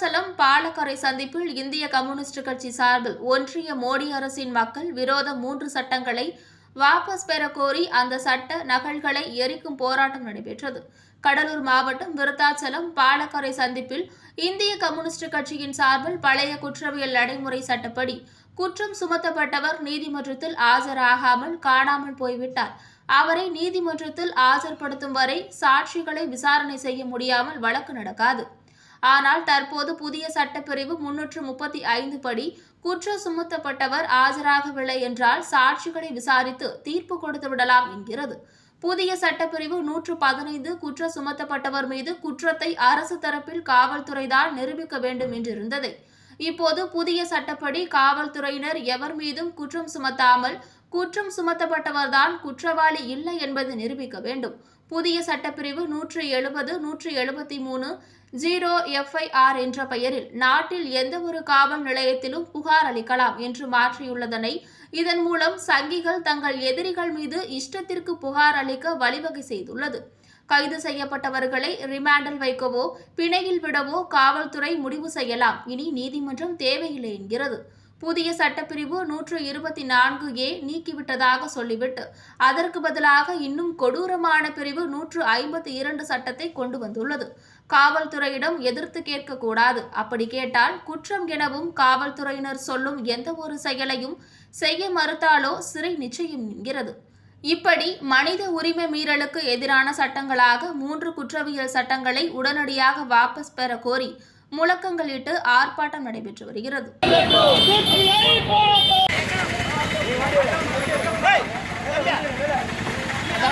சந்திப்பில் இந்திய கம்யூனிஸ்ட் கட்சி சார்பில் ஒன்றிய மோடி அரசின் மக்கள் விரோத மூன்று சட்டங்களை வாபஸ் பெற கோரி அந்த சட்ட நகல்களை எரிக்கும் போராட்டம் நடைபெற்றது. கடலூர் மாவட்டம் விருத்தாச்சலம் பாலக்கரை சந்திப்பில் இந்திய கம்யூனிஸ்ட் கட்சியின் சார்பில் பழைய குற்றவியல் நடைமுறை சட்டப்படி குற்றம் சுமத்தப்பட்டவர் நீதிமன்றத்தில் ஆஜராகாமல் காணாமல் போய்விட்டார். அவரை நீதிமன்றத்தில் ஆஜர்படுத்தும் வரை சாட்சிகளை விசாரணை செய்ய முடியாமல் வழக்கு நடக்காது. ஆனால் தற்போது புதிய சட்டப்பிரிவு முன்னூற்று முப்பத்தி ஐந்து படி குற்றம் சுமத்தப்பட்டவர் ஆஜராகவில்லை என்றால் சாட்சிகளை விசாரித்து தீர்ப்பு கொடுத்து விடலாம் என்கிறது. புதிய சட்டப்பிரிவு நூற்று பதினைந்து குற்றம் சுமத்தப்பட்டவர் மீது குற்றத்தை அரசு தரப்பில் காவல்துறைதான் நிரூபிக்க வேண்டும் என்றிருந்தது. இப்போது புதிய சட்டப்படி காவல்துறையினர் எவர் மீதும் குற்றம் சுமத்தாமல் குற்றம் சுமத்தப்பட்டவர்தான் குற்றவாளி இல்லை என்பதை நிரூபிக்க வேண்டும். புதிய சட்டப்பிரிவு நூற்றி எழுபது நூற்றி எழுபத்தி மூணு ஜீரோ எஃப்ஐஆர் என்ற பெயரில் நாட்டில் எந்த ஒரு காவல் நிலையத்திலும் புகார் அளிக்கலாம் என்று மாற்றியுள்ளதனை இதன் மூலம் சங்கிகள் தங்கள் எதிரிகள் மீது இஷ்டத்திற்கு புகார் அளிக்க வழிவகை செய்துள்ளது. கைது செய்யப்பட்டவர்களை ரிமாண்டில் வைக்கவோ பிணையில் விடவோ காவல்துறை முடிவு செய்யலாம். இனி நீதிமன்றம் தேவையில்லை என்கிறது. புதிய சட்டப்பிரிவு நூற்று இருபத்தி நான்கு ஏ நீக்கிவிட்டதாக சொல்லிவிட்டு அதற்கு பதிலாக இன்னும் கொடூரமான பிரிவு நூற்று ஐம்பத்தி இரண்டு சட்டத்தை கொண்டு வந்துள்ளது. காவல்துறையிடம் எதிர்த்து கேட்கக்கூடாது அப்படி கேட்டால் குற்றம் எனவும் காவல்துறையினர் சொல்லும் எந்த ஒரு செயலையும் செய்ய மறுத்தாலோ சிறை நிச்சயம் என்கிறது. இப்படி மனித உரிமை மீறலுக்கு எதிரான சட்டங்களாக மூன்று குற்றவியல் சட்டங்களை உடனடியாக வாபஸ் பெற கோரி முழக்கங்களிட்டு ஆர்ப்பாட்டம் நடைபெற்று வருகிறது நல்ல